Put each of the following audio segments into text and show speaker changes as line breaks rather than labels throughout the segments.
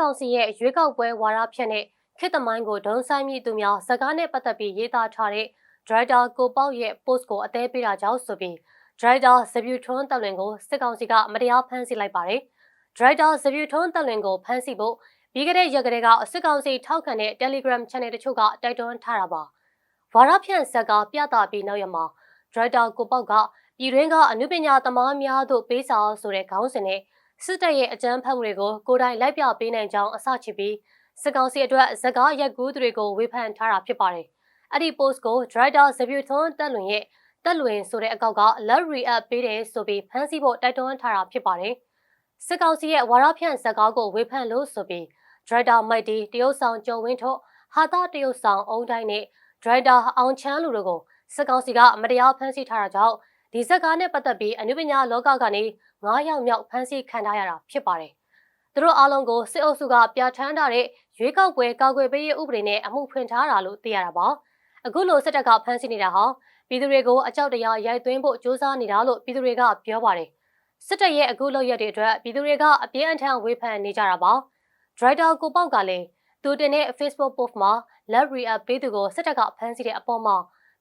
ကောင်စီရဲ့ရွေးကောက်ပွဲဝါဒဖြန့်တဲ့ခေတ်သမိုင်းကိုဒုံဆိုင်မိသူများဇကားနဲ့ပတ်သက်ပြီးရေးသားထားတဲ့ဒရိုက်တာကိုပေါက်ရဲ့ post ကိုအသေးပေးတာကြောင့်ဆိုပြီးဒရိုက်တာဇဗျူထွန်းတက်လွင်ကိုစစ်ကောင်စီကမတရားဖမ်းဆီးလိုက်ပါတယ်။ဒရိုက်တာဇဗျူထွန်းတက်လွင်ကိုဖမ်းဆီးဖို့ပြီးခဲ့တဲ့ရက်ကလေးကစစ်ကောင်စီထောက်ခံတဲ့ Telegram Channel တချို့ကတိုက်တွန်းထားတာပါ။ဝါရဖြန့်ဇက်ကားပြသပြီးနောက်ရမှာဒရိုက်တာကိုပေါက်ကပြည်တွင်းကအနုပညာသမားများတို့ပေးစာဆိုတဲ့ခေါင်းစဉ်နဲ့ စစ်တပ်ရဲ့အကြမ်းဖက်မှုတွေကိုကိုယ်တိုင်လိုက်ပြပေးနိုင်ကြောင်းအစချပြီးစစ်ကောင်စီအတွက်ဇကားရက်ကူးသူတွေကိုဝေဖန်ထားတာဖြစ်ပါတယ်။အဲ့ဒီ post ကို Driver Zebutron တက်လွင်ရဲ့တက်လွင်ဆိုတဲ့အကောက်က let react ပေးတယ်ဆိုပြီးဖမ်းဆီးဖို့တိုက်တွန်းထားတာဖြစ်ပါတယ်။စစ်ကောင်စီရဲ့ဝါရဖြန့်ဇကားကိုဝေဖန်လို့ဆိုပြီး Driver Mighty တရုတ်ဆောင်ကျော်ဝင်းထုတ်ဟာတာတရုတ်ဆောင်အုံတိုင်းနဲ့ Driver အောင်ချမ်းလူတို့ကိုစစ်ကောင်စီကမတရားဖမ်းဆီးထားတာကြောင့် ဒီဇက်ကားနဲ့ပတ်သက်ပြီးအနုပညာလောကကနေ9ယောက်မြောက်ဖမ်းဆီးခံထားရတာဖြစ်ပါတယ်။သူတို့အားလုံးကိုစစ်အုပ်စုကပြဋ္ဌာန်းထားတဲ့ရွေးကောက်ပွဲကာကွယ်ပေးရေးဥပဒေနဲ့အမှုဖွင့်ထားတာလို့သိရတာပါ။အခုလိုစစ်တပ်ကဖမ်းဆီးနေတာဟာပြည်သူတွေကိုအကြောက်တရားရိုက်သွင်းဖို့စ조사နေတာလို့ပြည်သူတွေကပြောပါတယ်။စစ်တပ်ရဲ့အခုလုပ်ရက်တွေအတွက်ပြည်သူတွေကအပြင်းအထန်ဝေဖန်နေကြတာပါ။ဒရိုက်တာကိုပေါက်ကလည်းသူတင်တဲ့ Facebook post မှာ let react ပေးသူကိုစစ်တပ်ကဖမ်းဆီးတဲ့အပေါ်မှာ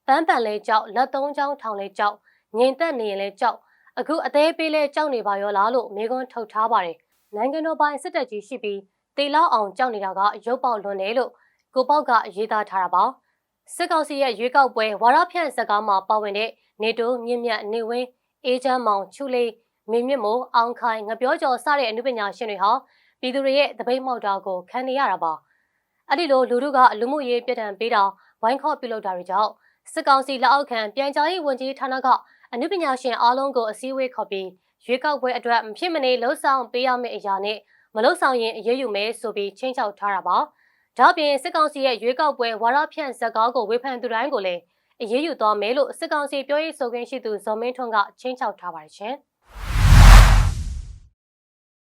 ပန်းပန်လေးကြောက်လက်သုံးချောင်းထောင်လေးကြောက် ငြိမ်သက်နေရင်လည်းကြောက်အခုအသေးပေးလဲကြောက်နေပါရောလားလို့မေကွန်းထုတ်ထားပါတယ်နိုင်ငံတော်ပိုင်စစ်တပ်ကြီးရှိပြီးတေလောက်အောင်ကြောက်နေတာကရုပ်ပေါက်လွန်တယ်လို့ကိုပေါက်ကရေးသားထားတာပါစစ်ကောင်စီရဲ့ရွေးကောက်ပွဲဝါရဖြန့်ဇကားမှာပါဝင်တဲ့နေတိုးမြင့်မြတ်နေဝင်းအေးချမ်းမောင်ချူလေးမေမြင့်မို့အောင်ခိုင်ငပြောကျော်စတဲ့အမှုပညာရှင်တွေဟာပြည်သူတွေရဲ့တပိတ်မောက်တာကိုခံနေရတာပါအဲ့ဒီလိုလူတို့ကလူမှုရေးပြဒဏ်ပေးတာဝိုင်းခေါ်ပြုလုပ်တာတွေကြောင့်စစ်ကောင်စီလက်အောက်ခံပြန်ကြားရေးဝန်ကြီးဌာနက အနုပညာရှင်အားလုံးကိုအစည်းအဝေးခေါ်ပြီးရွေးကောက်ပွဲအတွက်မဖြစ်မနေလှုံ့ဆော်ပေးရမယ့်အရာနဲ့မလှုံ့ဆော်ရင်အရေးယူမယ်ဆိုပြီးချင်းချောက်ထားတာပါ။ဒါ့ပြင်စစ်ကောင်စီရဲ့ရွေးကောက်ပွဲဝါရဖြန့်ဇက်ကားကိုဝေဖန်သူတိုင်းကိုလည်းအရေးယူသွားမယ်လို့စစ်ကောင်စီပြောရေးဆိုခွင့်ရှိသူဇော်မင်းထွန်းကချင်းချောက်ထားပါတယ်ရှင်။